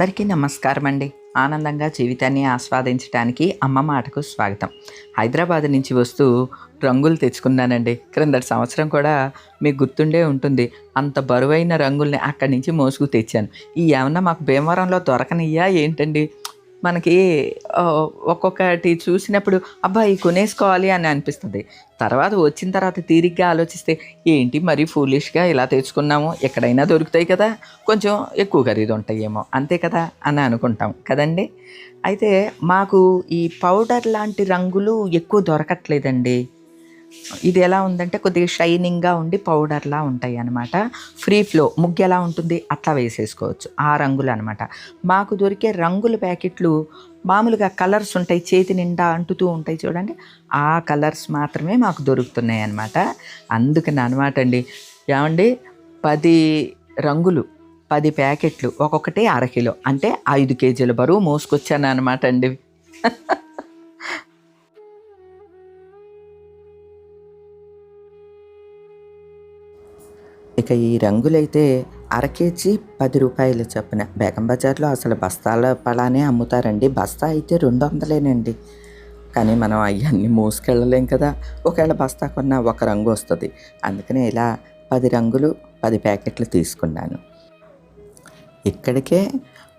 అందరికీ నమస్కారం అండి ఆనందంగా జీవితాన్ని ఆస్వాదించడానికి అమ్మ మాటకు స్వాగతం. హైదరాబాద్ నుంచి వస్తూ రంగులు తెచ్చుకున్నానండి. క్రిందటి సంవత్సరం కూడా మీకు గుర్తుండే ఉంటుంది. అంత బరువైన రంగుల్ని అక్కడి నుంచి మోసుకు తెచ్చాను. ఈ ఏమన్నా మాకు భీమవరంలో దొరకనియ్యా ఏంటండి? మనకి ఒక్కొక్కటి చూసినప్పుడు అబ్బా ఈ కొనేసుకోవాలి అని అనిపిస్తుంది. తర్వాత వచ్చిన తర్వాత తీరిగ్గా ఆలోచిస్తే ఏంటి మరీ ఫూలిష్గా ఇలా తెచ్చుకున్నాము? ఎక్కడైనా దొరుకుతాయి కదా. కొంచెం ఎక్కువ ఖరీదు ఉంటాయేమో. అంతే కదా అని అనుకుంటాం కదండి. అయితే మాకు ఈ పౌడర్ లాంటి రంగులు ఎక్కువ దొరకట్లేదండి. ఇది ఎలా ఉందంటే కొద్దిగా షైనింగ్గా ఉండి పౌడర్లా ఉంటాయి అనమాట ఫ్రీ ఫ్లో ముగ్గు ఎలా ఉంటుంది అట్లా వేసేసుకోవచ్చు. ఆ రంగులు అనమాట మాకు దొరికే రంగుల ప్యాకెట్లు మామూలుగా కలర్స్ ఉంటాయి చేతి నిండా అంటుతూ ఉంటాయి చూడండి. ఆ కలర్స్ మాత్రమే మాకు దొరుకుతున్నాయి అన్నమాట. అందుకని అనమాట అండి. ఏమండి? పది రంగులు పది ప్యాకెట్లు ఒక్కొక్కటి అరకిలో అంటే ఐదు కేజీల బరువు మోసుకొచ్చాను అనమాట అండి. ఇక ఈ రంగులైతే అర కేజీ పది రూపాయలు చొప్పున. బేగం బజార్లో అసలు బస్తాల పలానే అమ్ముతారండి. బస్తా అయితే రెండు వందలేనండి. కానీ మనం అవన్నీ మోసుకెళ్ళలేం కదా. ఒకవేళ బస్తా కొన్నా ఒక రంగు వస్తుంది. అందుకనే ఇలా పది రంగులు పది ప్యాకెట్లు తీసుకున్నాను. ఇక్కడికే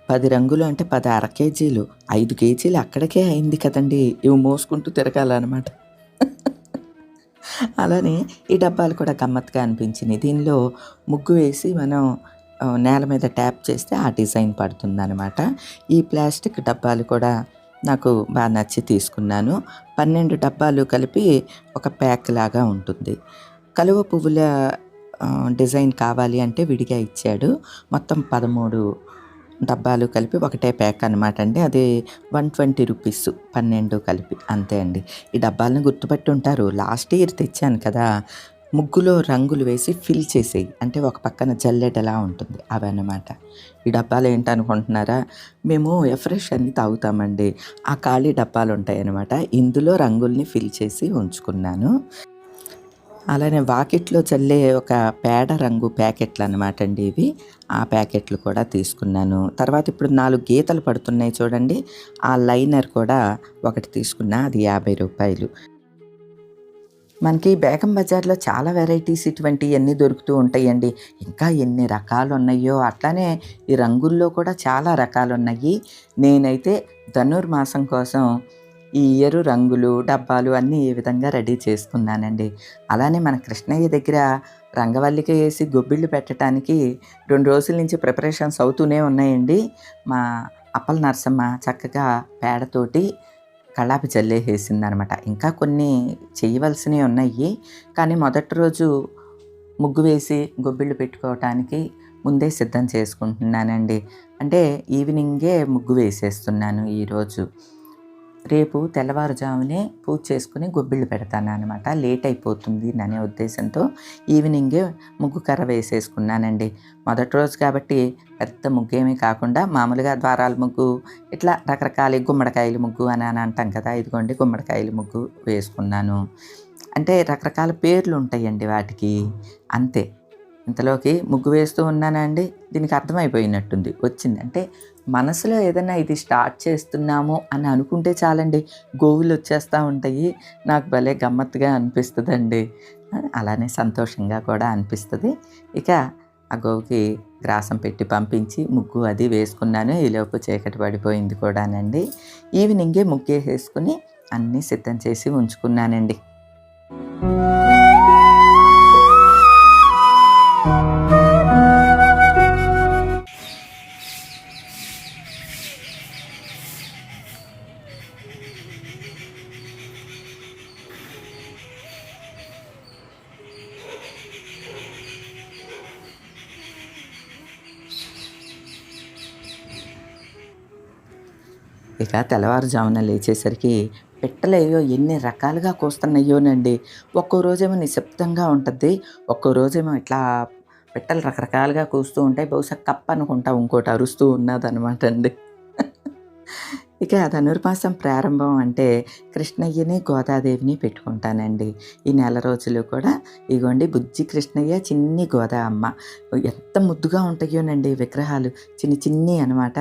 పది రంగులు అంటే పది అర కేజీలు ఐదు కేజీలు అక్కడికే అయింది కదండి. ఇవి మోసుకుంటూ తిరగాలన్నమాట. అలానే ఈ డబ్బాలు కూడా గమ్మత్తుగా అనిపించింది. దీనిలో ముగ్గు వేసి మనం నేల మీద ట్యాప్ చేస్తే ఆ డిజైన్ పడుతుందన్నమాట. ఈ ప్లాస్టిక్ డబ్బాలు కూడా నాకు బాగా నచ్చి తీసుకున్నాను. పన్నెండు డబ్బాలు కలిపి ఒక ప్యాక్ లాగా ఉంటుంది. కలువ పువ్వుల డిజైన్ కావాలి అంటే విడిగా ఇచ్చాడు. మొత్తం పదమూడు డబ్బాలు కలిపి ఒకటే ప్యాక్ అనమాట అండి. అది వన్ ట్వంటీ రూపీస్ పన్నెండు కలిపి. అంతే అండి. ఈ డబ్బాలను గుర్తుపట్టి ఉంటారు. లాస్ట్ ఇయర్ తెచ్చాను కదా ముగ్గులో రంగులు వేసి ఫిల్ చేసేయి. అంటే ఒక పక్కన జల్లెడలా ఉంటుంది. అవి అన్నమాట. ఈ డబ్బాలు ఏంటనుకుంటున్నారా? మేము ఎఫ్రెష్ అని తాగుతామండి. ఆ ఖాళీ డబ్బాలు ఉంటాయి అనమాట ఇందులో రంగుల్ని ఫిల్ చేసి ఉంచుకున్నాను. అలానే వాకిట్లో చల్లే ఒక పేడ రంగు ప్యాకెట్లు అనమాట అండి ఇవి. ఆ ప్యాకెట్లు కూడా తీసుకున్నాను. తర్వాత ఇప్పుడు నాలుగు గీతలు పడుతున్నాయి చూడండి. ఆ లైనర్ కూడా ఒకటి తీసుకున్నా అది యాభై రూపాయలు. మనకి బేగం బజార్లో చాలా వెరైటీస్ ఇటువంటివన్నీ దొరుకుతూ ఉంటాయండి. ఇంకా ఎన్ని రకాలు ఉన్నాయో అట్లానే ఈ రంగుల్లో కూడా చాలా రకాలు ఉన్నాయి నేనైతే ధనుర్మాసం కోసం ఈ ఇయర్ రంగులు డబ్బాలు అన్నీ ఈ విధంగా రెడీ చేసుకున్నానండి. అలానే మన కృష్ణయ్య దగ్గర రంగవల్లిక వేసి గొబ్బిళ్ళు పెట్టడానికి రెండు రోజుల నుంచి ప్రిపరేషన్స్ అవుతూనే ఉన్నాయండి. మా అప్పల నరసమ్మ చక్కగా పేడతోటి కళ్ళాపి చల్లేసేసింది అనమాట ఇంకా కొన్ని చేయవలసినవి ఉన్నాయి. కానీ మొదటి రోజు ముగ్గు వేసి గొబ్బిళ్ళు పెట్టుకోవటానికి ముందే సిద్ధం చేసుకుంటున్నానండి. అంటే ఈవినింగే ముగ్గు వేసేస్తున్నాను ఈరోజు రేపు తెల్లవారుజామునే పూజ చేసుకుని గొబ్బిళ్ళు పెడతాను అనమాట లేట్ అయిపోతుంది అనే ఉద్దేశంతో ఈవినింగే ముగ్గు కర్ర వేసేసుకున్నానండి. మొదటి రోజు కాబట్టి పెద్ద ముగ్గు ఏమీ కాకుండా మామూలుగా ద్వారాల ముగ్గు ఇట్లా రకరకాల గుమ్మడికాయల ముగ్గు అని అని అంటాం కదా ఇదిగోండి గుమ్మడికాయల ముగ్గు వేసుకున్నాను. అంటే రకరకాల పేర్లు ఉంటాయండి వాటికి. అంతే. ఇంతలోకి ముగ్గు వేస్తూ ఉన్నానండి దీనికి అర్థమైపోయినట్టుంది. వచ్చింది. అంటే మనసులో ఏదైనా ఇది స్టార్ట్ చేస్తున్నాము అని అనుకుంటే చాలండి. గోవులు వచ్చేస్తూ ఉంటాయి. నాకు భలే గమ్మత్తుగా అనిపిస్తుందండి. అలానే సంతోషంగా కూడా అనిపిస్తుంది. ఇక ఆ గోవుకి గ్రాసం పెట్టి పంపించి ముగ్గు అది వేసుకున్నాను. ఈలోపు చీకటి పడిపోయింది కూడానండి. ఈవినింగే ముగ్గు వేసుకుని అన్నీ సిద్ధం చేసి ఉంచుకున్నానండి. ఇక తెల్లవారుజామున లేచేసరికి పిట్టలేయో ఎన్ని రకాలుగా కూస్తున్నాయోనండి. ఒక్కో రోజేమో నిశ్శబ్దంగా ఉంటుంది ఒక్కో రోజేమో ఇట్లా పిట్టలు రకరకాలుగా కూస్తూ ఉంటాయి. బహుశా కప్ప అనుకుంటా ఇంకోటి అరుస్తూ ఉన్నదనమాట అండి ఇక ధనుర్మాసం ప్రారంభం అంటే కృష్ణయ్యని గోదాదేవిని పెట్టుకుంటానండి. ఈ నెల రోజులు కూడా ఇగోండి బుజ్జి కృష్ణయ్య చిన్ని గోదా అమ్మ ఎంత ముద్దుగా ఉంటాయోనండి విగ్రహాలు. చిన్ని చిన్ని అనమాట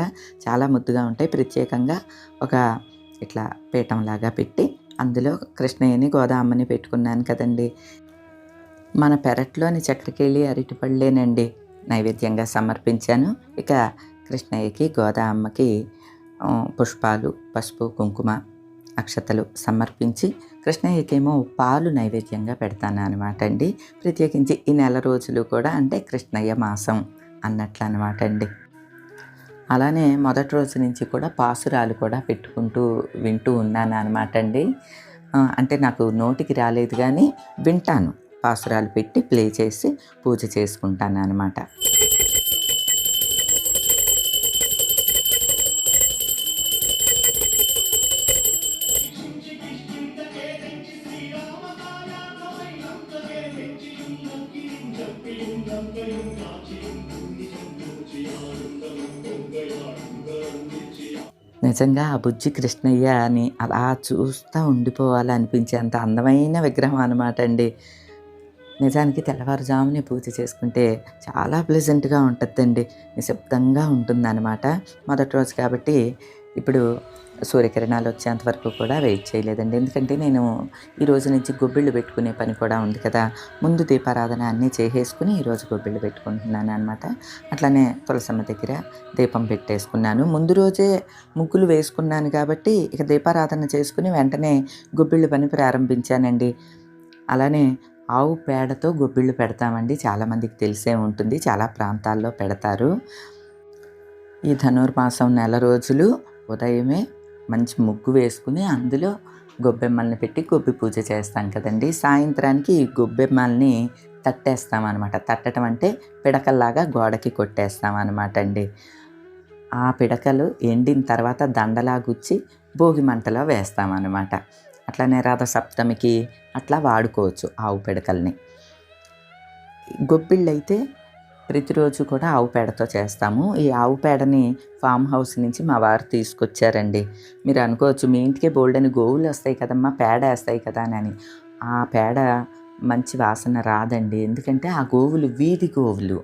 చాలా ముద్దుగా ఉంటాయి. ప్రత్యేకంగా ఒక ఇట్లా పీఠంలాగా పెట్టి అందులో కృష్ణయ్యని గోదా అమ్మని పెట్టుకున్నాను కదండి. మన పెరట్లోని చక్రకేళి అరటిపళ్ళేనండి. నైవేద్యంగా సమర్పించాను. ఇక కృష్ణయ్యకి గోదా అమ్మకి పుష్పాలు పసుపు కుంకుమ అక్షతలు సమర్పించి కృష్ణయ్యకేమో పాలు నైవేద్యంగా పెడతాను అనమాట అండి. ప్రత్యేకించి ఈ నెల రోజులు కూడా అంటే కృష్ణయ్య మాసం అన్నట్లు అనమాట అండి అలానే మొదటి రోజు నుంచి కూడా పాసురాలు కూడా పెట్టుకుంటూ వింటూ ఉన్నాను అనమాట అండి అంటే నాకు నోటికి రాలేదు కానీ వింటాను. పాసురాలు పెట్టి ప్లే చేసి పూజ చేసుకుంటాను అనమాట నిజంగా ఆ బుజ్జి కృష్ణయ్య అని అలా చూస్తూ ఉండిపోవాలనిపించేంత అందమైన విగ్రహం అనమాట అండి. నిజానికి తెల్లవారుజామునే పూజ చేసుకుంటే చాలా ప్లెజెంట్గా ఉంటుందండి. నిశ్శబ్దంగా ఉంటుందన్నమాట. మొదటి రోజు కాబట్టి ఇప్పుడు సూర్యకిరణాలు వచ్చేంత వరకు కూడా వెయిట్ చేయలేదండి. ఎందుకంటే నేను ఈ రోజు నుంచి గొబ్బిళ్ళు పెట్టుకునే పని కూడా ఉంది కదా. ముందు దీపారాధన అన్నీ చేసేసుకుని ఈరోజు గొబ్బిళ్ళు పెట్టుకుంటున్నాను అనమాట అట్లానే తులసమ్మ దగ్గర దీపం పెట్టేసుకున్నాను. ముందు రోజే ముగ్గులు వేసుకున్నాను కాబట్టి ఇక దీపారాధన చేసుకుని వెంటనే గొబ్బిళ్ళు పని ప్రారంభించానండి. అలానే ఆవు పేడతో గొబ్బిళ్ళు పెడతామండి. చాలామందికి తెలిసే ఉంటుంది. చాలా ప్రాంతాల్లో పెడతారు. ఈ ధనుర్మాసం నెల రోజులు ఉదయమే మంచి ముగ్గు వేసుకుని అందులో గొబ్బెమ్మల్ని పెట్టి గొబ్బి పూజ చేస్తాం కదండి. సాయంత్రానికి ఈ గొబ్బెమ్మల్ని తట్టేస్తాం అనమాట తట్టడం అంటే పిడకల్లాగా గోడకి కొట్టేస్తాం అనమాట అండి. ఆ పిడకలు ఎండిన తర్వాత దండలా గుచ్చి భోగి మంటలో వేస్తాం అనమాట అట్లానే రథ సప్తమికి అట్లా వాడుకోవచ్చు ఆవు పిడకల్ని. గొబ్బిళ్ళు అయితే ప్రతిరోజు కూడా ఆవు పేడతో చేస్తాము. ఈ ఆవు పేడని ఫామ్ హౌస్ నుంచి మా వారు తీసుకొచ్చారండి. మీరు అనుకోవచ్చు మీ ఇంటికే బోల్డని గోవులు వస్తాయి కదమ్మా పేడ వేస్తాయి కదా అని. ఆ పేడ మంచి వాసన రాదండి. ఎందుకంటే ఆ గోవులు వీధి గోవులు.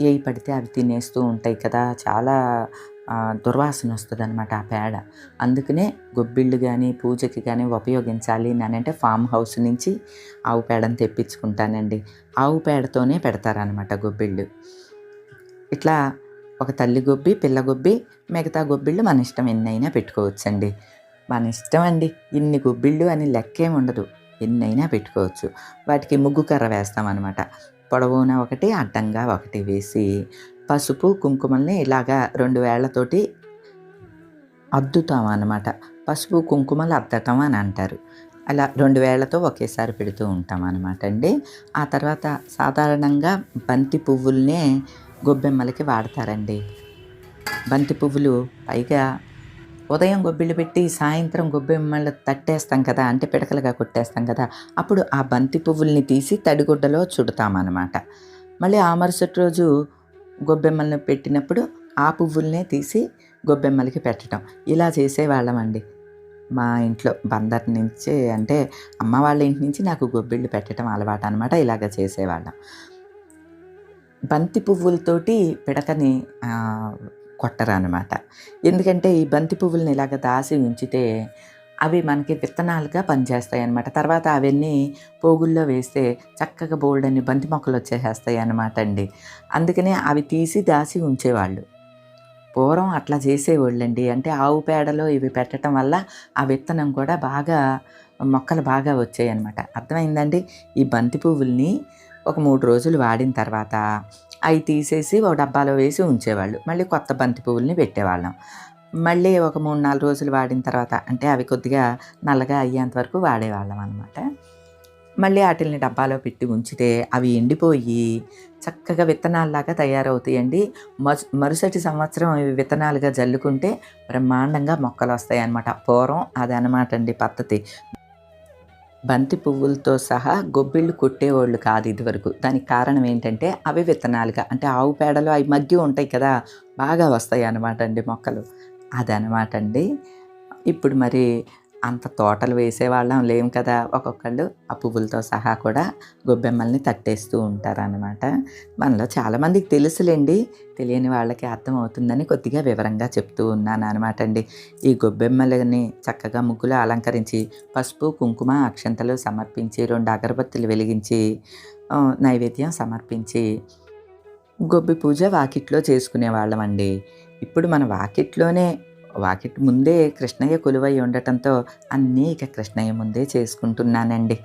ఏవి పడితే అవి తినేస్తూ ఉంటాయి కదా. చాలా దుర్వాసన వస్తుంది అనమాట ఆ పేడ. అందుకనే గొబ్బిళ్ళు కానీ పూజకి కానీ ఉపయోగించాలి అని అంటే ఫామ్ హౌస్ నుంచి ఆవు పేడను తెప్పించుకుంటానండి. ఆవు పేడతోనే పెడతారనమాట గొబ్బిళ్ళు. ఇట్లా ఒక తల్లి గొబ్బి పిల్ల గొబ్బి మిగతా గొబ్బిళ్ళు మన ఇష్టం ఎన్నైనా పెట్టుకోవచ్చండి. మన ఇష్టం అండి ఇన్ని గొబ్బిళ్ళు అని లెక్కేం ఉండదు. ఎన్నైనా పెట్టుకోవచ్చు. వాటికి ముగ్గు కర్ర వేస్తామన్నమాట. పొడవున ఒకటి అడ్డంగా ఒకటి వేసి పసుపు కుంకుమల్ని ఇలాగా రెండు వేళ్ళతోటి అద్దుతాం అనమాట పసుపు కుంకుమలు అద్దటం అని అంటారు. అలా రెండు వేళ్ళతో ఒకేసారి పెడుతూ ఉంటాం అనమాట అండి. ఆ తర్వాత సాధారణంగా బంతి పువ్వుల్నే గొబ్బెమ్మలకి వాడతారండి. బంతి పువ్వులు పైగా ఉదయం గొబ్బిళ్ళు పెట్టి సాయంత్రం గొబ్బెమ్మలు తట్టేస్తాం కదా అంటే పిడకలుగా కొట్టేస్తాం కదా అప్పుడు ఆ బంతి పువ్వుల్ని తీసి తడిగుడ్డలో చుడతామన్నమాట మళ్ళీ ఆ మరుసటి రోజు గొబ్బెమ్మలను పెట్టినప్పుడు ఆ పువ్వుల్నే తీసి గొబ్బెమ్మలకి పెట్టడం ఇలా చేసేవాళ్ళమండి మా ఇంట్లో బందర్ నుంచి అంటే అమ్మ వాళ్ళ ఇంటి నుంచి నాకు గొబ్బిళ్ళు పెట్టడం అలవాటు అనమాట ఇలాగ చేసేవాళ్ళం. బంతి పువ్వులతోటి పిడకని కొట్టరు అనమాట ఎందుకంటే ఈ బంతి పువ్వుల్ని ఇలాగ దాసి ఉంచితే అవి మనకి విత్తనాలుగా పనిచేస్తాయి అన్నమాట తర్వాత అవన్నీ పోగుల్లో వేస్తే చక్కగా బోల్డని బంతి మొక్కలు వచ్చేసేస్తాయి అన్నమాట అండి. అందుకనే అవి తీసి దాసి ఉంచేవాళ్ళు. పూర్వం అట్లా చేసేవాళ్ళండి. అంటే ఆవు పేడలో ఇవి పెట్టడం వల్ల ఆ విత్తనం కూడా బాగా మొక్కలు బాగా వచ్చాయి అనమాట అర్థమైందండి? ఈ బంతి పువ్వుల్ని ఒక మూడు రోజులు వాడిన తర్వాత అవి తీసేసి ఒక డబ్బాలో వేసి ఉంచేవాళ్ళు. మళ్ళీ కొత్త బంతి పువ్వుల్ని పెట్టేవాళ్ళం. మళ్ళీ ఒక మూడు నాలుగు రోజులు వాడిన తర్వాత అంటే అవి కొద్దిగా నల్లగా అయ్యేంత వరకు వాడేవాళ్ళం అనమాట మళ్ళీ వాటిల్ని డబ్బాలో పెట్టి ఉంచితే అవి ఎండిపోయి చక్కగా విత్తనాల్లాగా తయారవుతాయండి. మరు- మరుసటి సంవత్సరం ఇవి విత్తనాలుగా జల్లుకుంటే బ్రహ్మాండంగా మొక్కలు వస్తాయి అన్నమాట పూర్వం అది అనమాట అండి పద్ధతి. బంతి పువ్వులతో సహా గొబ్బిళ్ళు కొట్టేవాళ్ళు కాదు ఇదివరకు. దానికి కారణం ఏంటంటే అవి విత్తనాలుగా అంటే ఆవు పేడలో అవి మగ్గి ఉంటాయి కదా బాగా వస్తాయి అన్నమాట అండి మొక్కలు. అదనమాట అండి ఇప్పుడు మరి అంత తోటలు వేసేవాళ్ళం లేం కదా ఒక్కొక్కళ్ళు ఆ పువ్వులతో సహా కూడా గొబ్బెమ్మల్ని తట్టేస్తూ ఉంటారనమాట మనలో చాలామందికి తెలుసులేండి తెలియని వాళ్ళకి అర్థమవుతుందని కొద్దిగా వివరంగా చెప్తూ ఉన్నాను అనమాట అండి ఈ గొబ్బెమ్మలని చక్కగా ముగ్గులు అలంకరించి పసుపు కుంకుమ అక్షంతలు సమర్పించి రెండు అగరబత్తులు వెలిగించి నైవేద్యం సమర్పించి గొబ్బి పూజ వాకిట్లో చేసుకునేవాళ్ళం అండి ఇప్పుడు మన వాకిట్లోనే వాకిట్ ముందే కృష్ణయ్య కొలువై ఉండటంతో అన్నీ ఇక కృష్ణయ్య ముందే చేసుకుంటున్నానండి.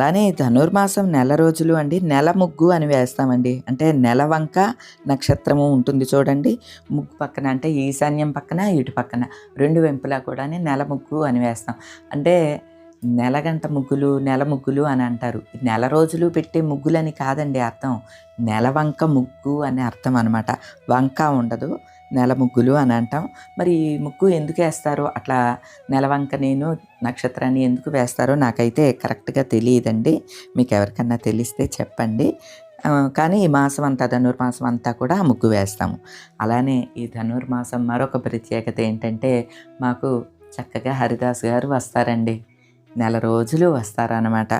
అలానే ధనుర్మాసం నెల రోజులు అండి. నెల ముగ్గు అని వేస్తామండి. అంటే నెల వంక నక్షత్రము ఉంటుంది చూడండి. ముగ్గు పక్కన అంటే ఈశాన్యం పక్కన ఇటు పక్కన రెండు వెంపులా కూడా నెల ముగ్గు అని వేస్తాం. అంటే నెలగంట ముగ్గులు నెల ముగ్గులు అని అంటారు. నెల రోజులు పెట్టే ముగ్గులని కాదండి అర్థం. నెల వంక ముగ్గు అని అర్థం అనమాట వంక ఉండదు. నెల ముగ్గులు అని అంటాం. మరి ఈ ముగ్గు ఎందుకు వేస్తారో అట్లా నెలవంక నేను నక్షత్రాన్ని ఎందుకు వేస్తారో నాకైతే కరెక్ట్గా తెలియదండి. మీకు ఎవరికన్నా తెలిస్తే చెప్పండి. కానీ ఈ మాసం అంతా ధనుర్మాసం అంతా కూడా ముగ్గు వేస్తాము. అలానే ఈ ధనుర్మాసం మరొక ప్రత్యేకత ఏంటంటే మాకు చక్కగా హరిదాస్ గారు వస్తారండి. నెల రోజులు వస్తారనమాట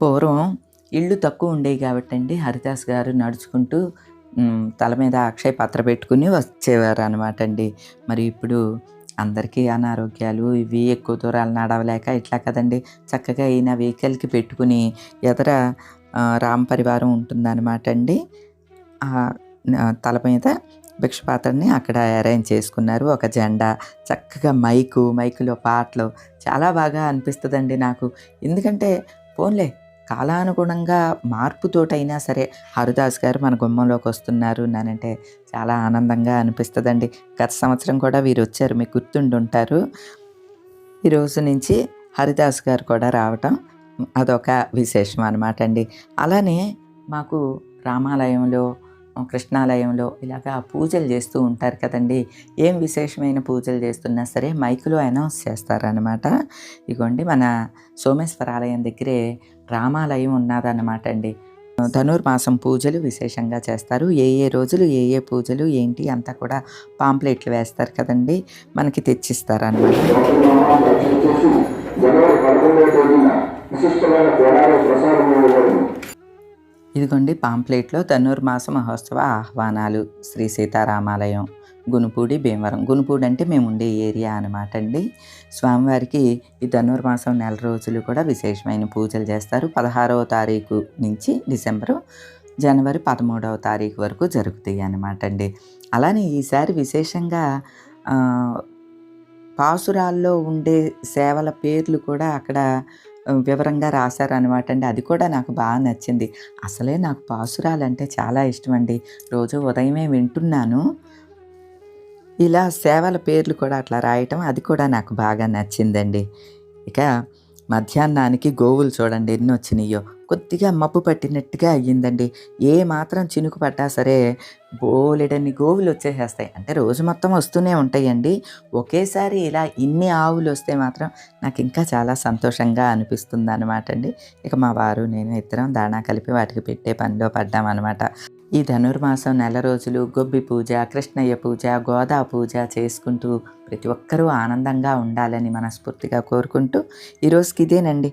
పూర్వం ఇళ్ళు తక్కువ ఉండేవి కాబట్టి అండి హరిదాస్ గారు నడుచుకుంటూ తల మీద అక్షయ పత్ర పెట్టుకుని వచ్చేవారు అనమాట అండి మరి ఇప్పుడు అందరికీ అనారోగ్యాలు ఇవి ఎక్కువ దూరాలు నడవలేక ఇట్లా కదండి. చక్కగా ఈయన వెహికల్కి పెట్టుకుని ఎదర రామ్ పరివారం ఉంటుందన్నమాట అండి. తల మీద భిక్షపాత్రని అక్కడ అరేంజ్ చేసుకున్నారు. ఒక జెండా చక్కగా మైకు మైకులో పాటలు. చాలా బాగా అనిపిస్తుందండి నాకు. ఎందుకంటే ఫోన్లే కాలానుగుణంగా మార్పుతోటైనా సరే హరిదాస్ గారు మన గుమ్మంలోకి వస్తున్నారు. నానంటే చాలా ఆనందంగా అనిపిస్తుందండి. గత సంవత్సరం కూడా వీరు వచ్చారు మీకు గుర్తుండి ఉంటారు ఈ రోజు నుంచి హరిదాస్ గారు కూడా రావటం అదొక విశేషం అనమాట అండి అలానే మాకు రామాలయంలో కృష్ణాలయంలో ఇలాగా పూజలు చేస్తూ ఉంటారు కదండి. ఏం విశేషమైన పూజలు చేస్తున్నా సరే మైకులో అనౌన్స్ చేస్తారనమాట ఇగోండి మన సోమేశ్వర ఆలయం దగ్గరే రామాలయం ఉన్నదన్నమాట అండి. ధనుర్మాసం పూజలు విశేషంగా చేస్తారు. ఏ ఏ రోజులు ఏ ఏ పూజలు ఏంటి అంతా కూడా పాంప్లెట్లు వేస్తారు కదండి. మనకి తెచ్చిస్తారనమాట అనమాట విశిష్టమైన ఇదిగోండి పాంప్లెట్లో ధనుర్మాస మహోత్సవ ఆహ్వానాలు. శ్రీ సీతారామాలయం గునుపూడి భీమవరం. గునుపూడి అంటే మేము ఉండే ఏరియా అనమాట అండి. స్వామివారికి ఈ ధనుర్మాసం నెల రోజులు కూడా విశేషమైన పూజలు చేస్తారు. పదహారవ తారీఖు నుంచి డిసెంబరు జనవరి పదమూడవ తారీఖు వరకు జరుగుతాయి అన్నమాట అండి. అలానే ఈసారి విశేషంగా పాసురాల్లో ఉండే సేవల పేర్లు కూడా అక్కడ వివరంగా రాశారనమాట అండి. అది కూడా నాకు బాగా నచ్చింది. అసలే నాకు పాసురాలు అంటే చాలా ఇష్టం అండి రోజు ఉదయమే వింటున్నాను. ఇలా సేవల పేర్లు కూడా అట్లా రాయటం అది కూడా నాకు బాగా నచ్చిందండి. ఇక మధ్యాహ్నానికి గోవులు చూడండి ఎన్ని వచ్చినాయో కొద్దిగా మబ్బు పట్టినట్టుగా అయ్యిందండి. ఏ మాత్రం చినుకు పడ్డా సరే బోలెడన్ని గోవులు వచ్చేసేస్తాయి. అంటే రోజు మొత్తం వస్తూనే ఉంటాయండి. ఒకేసారి ఇలా ఇన్ని ఆవులు వస్తే మాత్రం నాకు ఇంకా చాలా సంతోషంగా అనిపిస్తుంది అనమాట అండి ఇక మా వారు నేను ఇద్దరం దాణా కలిపి వాటికి పెట్టే పనిలో పడ్డామన్నమాట. ఈ ధనుర్మాసం నెల రోజులు గొబ్బి పూజ కృష్ణయ్య పూజ గోదా పూజ చేసుకుంటూ ప్రతి ఒక్కరూ ఆనందంగా ఉండాలని మనస్ఫూర్తిగా కోరుకుంటూ ఈరోజుకి ఇదేనండి.